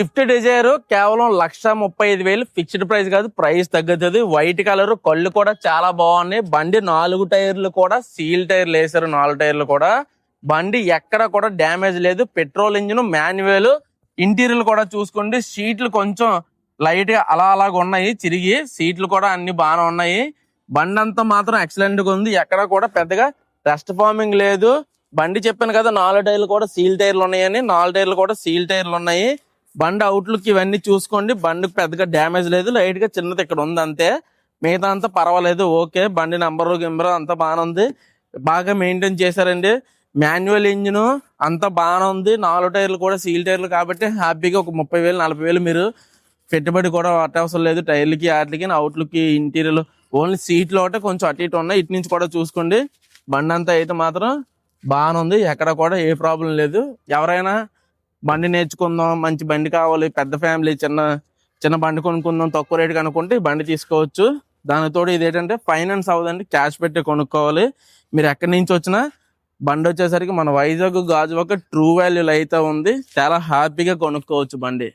Swift Dzire కేవలం లక్ష ముప్పై ఐదు వేలు ఫిక్స్డ్ ప్రైస్ కాదు ప్రైస్ తగ్గుతుంది. వైట్ కలర్ కళ్ళు కూడా చాలా బాగున్నాయి. బండి నాలుగు టైర్లు కూడా సీల్ టైర్లు వేసారు నాలుగు టైర్లు కూడా. బండి ఎక్కడ కూడా డ్యామేజ్ లేదు. పెట్రోల్ ఇంజిన్ మాన్యువల్ ఇంటీరియర్ కూడా చూసుకోండి. సీట్లు కొంచెం లైట్గా అలా అలాగ ఉన్నాయి చిరిగి. సీట్లు కూడా అన్ని బాగానే ఉన్నాయి. బండి అంతా మాత్రం ఎక్సలెంట్గా ఉంది. ఎక్కడ కూడా పెద్దగా రెస్ట్ ఫార్మింగ్ లేదు. బండి చెప్పాను కదా నాలుగు టైర్లు కూడా సీల్ టైర్లు ఉన్నాయని. నాలుగు టైర్లు కూడా సీల్ టైర్లు ఉన్నాయి. బండి అవుట్లుక్ ఇవన్నీ చూసుకోండి. బండికి పెద్దగా డ్యామేజ్ లేదు. లైట్గా చిన్నది ఇక్కడ ఉంది అంతే. మిగతా అంతా పర్వాలేదు. ఓకే బండి నెంబరు గింబరు అంతా బాగానే ఉంది. బాగా మెయింటైన్ చేశారండి. మాన్యువల్ ఇంజిన్ అంతా బాగానే ఉంది. నాలుగు టైర్లు కూడా సీల్ టైర్లు కాబట్టి హ్యాపీగా ఒక ముప్పై వేలు నలభై వేలు మీరు పెట్టుబడి కూడా అవసరం లేదు. టైర్లకి వాటికి అవుట్లుకి ఇంటీరియర్ ఓన్లీ సీట్లు ఒకటే కొంచెం అటు ఇటు ఉన్నాయి. ఇటు నుంచి కూడా చూసుకోండి. బండి అంతా అయితే మాత్రం బాగానే ఉంది. ఎక్కడ కూడా ఏ ప్రాబ్లం లేదు. ఎవరైనా బండి నేర్చుకుందాం మంచి బండి కావాలి పెద్ద ఫ్యామిలీ చిన్న చిన్న బండి కొనుక్కుందాం తక్కువ రేటు అనుకుంటే ఈ బండి తీసుకోవచ్చు. దానితో ఇది ఏంటంటే ఫైనాన్స్ అవ్వదండి క్యాష్ పెట్టి కొనుక్కోవాలి. మీరు ఎక్కడి నుంచి వచ్చినా బండి వచ్చేసరికి మన వైజాగ్ గాజువాక ట్రూ వాల్యూలో అయితే ఉంది. చాలా హ్యాపీగా కొనుక్కోవచ్చు బండి.